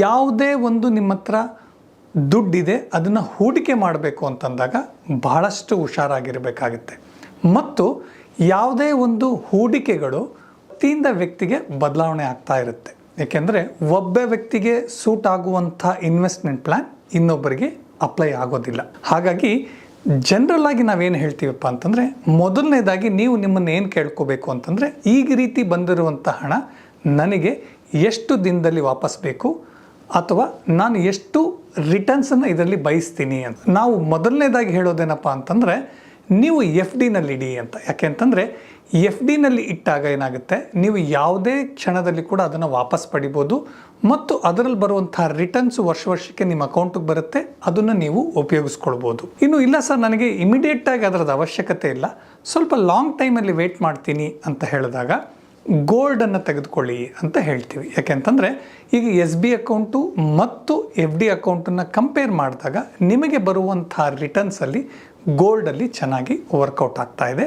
ಯಾವುದೇ ಒಂದು ನಿಮ್ಮ ಹತ್ರ ದುಡ್ಡಿದೆ, ಅದನ್ನು ಹೂಡಿಕೆ ಮಾಡಬೇಕು ಅಂತಂದಾಗ ಬಹಳಷ್ಟು ಹುಷಾರಾಗಿರಬೇಕಾಗುತ್ತೆ. ಮತ್ತು ಯಾವುದೇ ಒಂದು ಹೂಡಿಕೆಗಳು ವ್ಯಕ್ತಿಯಿಂದ ವ್ಯಕ್ತಿಗೆ ಬದಲಾವಣೆ ಆಗ್ತಾ ಇರುತ್ತೆ. ಏಕೆಂದರೆ ಒಬ್ಬ ವ್ಯಕ್ತಿಗೆ ಸೂಟ್ ಆಗುವಂಥ ಇನ್ವೆಸ್ಟ್ಮೆಂಟ್ ಪ್ಲ್ಯಾನ್ ಇನ್ನೊಬ್ಬರಿಗೆ ಅಪ್ಲೈ ಆಗೋದಿಲ್ಲ. ಹಾಗಾಗಿ ಜನರಲ್ ಆಗಿ ನಾವೇನು ಹೇಳ್ತೀವಪ್ಪ ಅಂತಂದರೆ ಮೊದಲನೇದಾಗಿ ನೀವು ನಿಮ್ಮನ್ನು ಏನು ಕೇಳ್ಕೋಬೇಕು ಅಂತಂದರೆ ಈಗ ರೀತಿ ಬಂದಿರುವಂಥ ಹಣ ನನಗೆ ಎಷ್ಟು ದಿನದಲ್ಲಿ ವಾಪಸ್ ಬೇಕು ಅಥವಾ ನಾನು ಎಷ್ಟು ರಿಟರ್ನ್ಸನ್ನು ಇದರಲ್ಲಿ ಬಯಸ್ತೀನಿ ಅಂತ. ನಾವು ಮೊದಲನೇದಾಗಿ ಹೇಳೋದೇನಪ್ಪ ಅಂತಂದರೆ, ನೀವು ಎಫ್ ಡಿನಲ್ಲಿ ಇಡಿ ಅಂತ. ಯಾಕೆ ಅಂತಂದರೆ ಎಫ್ ಡಿನಲ್ಲಿ ಇಟ್ಟಾಗ ಏನಾಗುತ್ತೆ? ನೀವು ಯಾವುದೇ ಕ್ಷಣದಲ್ಲಿ ಕೂಡ ಅದನ್ನು ವಾಪಸ್ ಪಡಿಬೋದು ಮತ್ತು ಅದರಲ್ಲಿ ಬರುವಂತಹ ರಿಟರ್ನ್ಸ್ ವರ್ಷ ವರ್ಷಕ್ಕೆ ನಿಮ್ಮ ಅಕೌಂಟಿಗೆ ಬರುತ್ತೆ, ಅದನ್ನು ನೀವು ಉಪಯೋಗಿಸ್ಕೊಳ್ಬೋದು. ಇನ್ನು ಇಲ್ಲ ಸರ್ ನನಗೆ ಇಮಿಡಿಯೇಟಾಗಿ ಅದರದ ಅವಶ್ಯಕತೆ ಇಲ್ಲ. ಸ್ವಲ್ಪ ಲಾಂಗ್ ಟೈಮಲ್ಲಿ ವೆಯ್ಟ್ ಮಾಡ್ತೀನಿ ಅಂತ ಹೇಳಿದಾಗ ಗೋಲ್ಡನ್ನು ತೆಗೆದುಕೊಳ್ಳಿ ಅಂತ ಹೇಳ್ತೀವಿ. ಯಾಕೆಂತಂದರೆ ಈಗ ಎಸ್ ಬಿ ಅಕೌಂಟು ಮತ್ತು ಎಫ್ ಡಿ ಅಕೌಂಟನ್ನು ಕಂಪೇರ್ ಮಾಡಿದಾಗ ನಿಮಗೆ ಬರುವಂಥ ರಿಟರ್ನ್ಸಲ್ಲಿ ಗೋಲ್ಡಲ್ಲಿ ಚೆನ್ನಾಗಿ ವರ್ಕೌಟ್ ಆಗ್ತಾ ಇದೆ.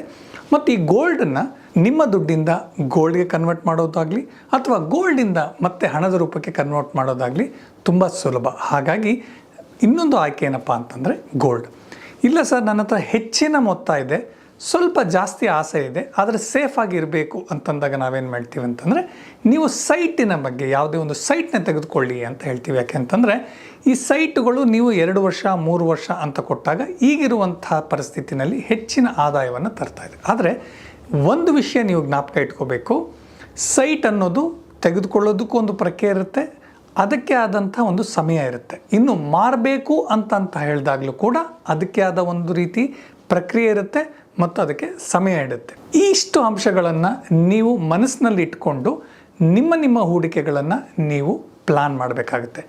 ಮತ್ತು ಈ ಗೋಲ್ಡನ್ನು ನಿಮ್ಮ ದುಡ್ಡಿಂದ ಗೋಲ್ಡ್ಗೆ ಕನ್ವರ್ಟ್ ಮಾಡೋದಾಗಲಿ ಅಥವಾ ಗೋಲ್ಡಿಂದ ಮತ್ತೆ ಹಣದ ರೂಪಕ್ಕೆ ಕನ್ವರ್ಟ್ ಮಾಡೋದಾಗಲಿ ತುಂಬ ಸುಲಭ. ಹಾಗಾಗಿ ಇನ್ನೊಂದು ಆಯ್ಕೆ ಏನಪ್ಪ ಅಂತಂದರೆ ಗೋಲ್ಡ್ ಇಲ್ಲ ಸರ್, ನನ್ನ ಹತ್ರ ಹೆಚ್ಚಿನ ಮೊತ್ತ ಇದೆ. ಸ್ವಲ್ಪ ಜಾಸ್ತಿ ಆಸೆ ಇದೆ, ಆದರೆ ಸೇಫ್ ಇರಬೇಕು ಅಂತಂದಾಗ ನಾವೇನು ಮಾಡ್ತೀವಿ ಅಂತಂದರೆ ನೀವು ಸೈಟಿನ ಬಗ್ಗೆ, ಯಾವುದೇ ಒಂದು ಸೈಟ್ನ ತೆಗೆದುಕೊಳ್ಳಿ ಅಂತ ಹೇಳ್ತೀವಿ. ಯಾಕೆ ಅಂತಂದರೆ ಈ ಸೈಟ್ಗಳು ನೀವು ಎರಡು ವರ್ಷ, ಮೂರು ವರ್ಷ ಅಂತ ಕೊಟ್ಟಾಗ ಈಗಿರುವಂತಹ ಪರಿಸ್ಥಿತಿನಲ್ಲಿ ಹೆಚ್ಚಿನ ಆದಾಯವನ್ನು ತರ್ತಾ ಇದೆ. ಆದರೆ ಒಂದು ವಿಷಯ ನೀವು ಜ್ಞಾಪಕ ಇಟ್ಕೋಬೇಕು, ಸೈಟ್ ಅನ್ನೋದು ತೆಗೆದುಕೊಳ್ಳೋದಕ್ಕೂ ಒಂದು ಪ್ರಕ್ರಿಯೆ ಇರುತ್ತೆ, ಅದಕ್ಕೆ ಆದಂಥ ಒಂದು ಸಮಯ ಇರುತ್ತೆ. ಇನ್ನು ಮಾರಬೇಕು ಅಂತಂತ ಹೇಳಿದಾಗಲೂ ಕೂಡ ಅದಕ್ಕೆ ಆದ ಒಂದು ರೀತಿ ಪ್ರಕ್ರಿಯೆ ಇರುತ್ತೆ ಮತ್ತು ಅದಕ್ಕೆ ಸಮಯ ಇಡುತ್ತೆ. ಇಷ್ಟು ಅಂಶಗಳನ್ನು ನೀವು ಮನಸ್ಸಿನಲ್ಲಿ ಇಟ್ಕೊಂಡು ನಿಮ್ಮ ನಿಮ್ಮ ಹೂಡಿಕೆಗಳನ್ನು ನೀವು ಪ್ಲಾನ್ ಮಾಡಬೇಕಾಗುತ್ತೆ.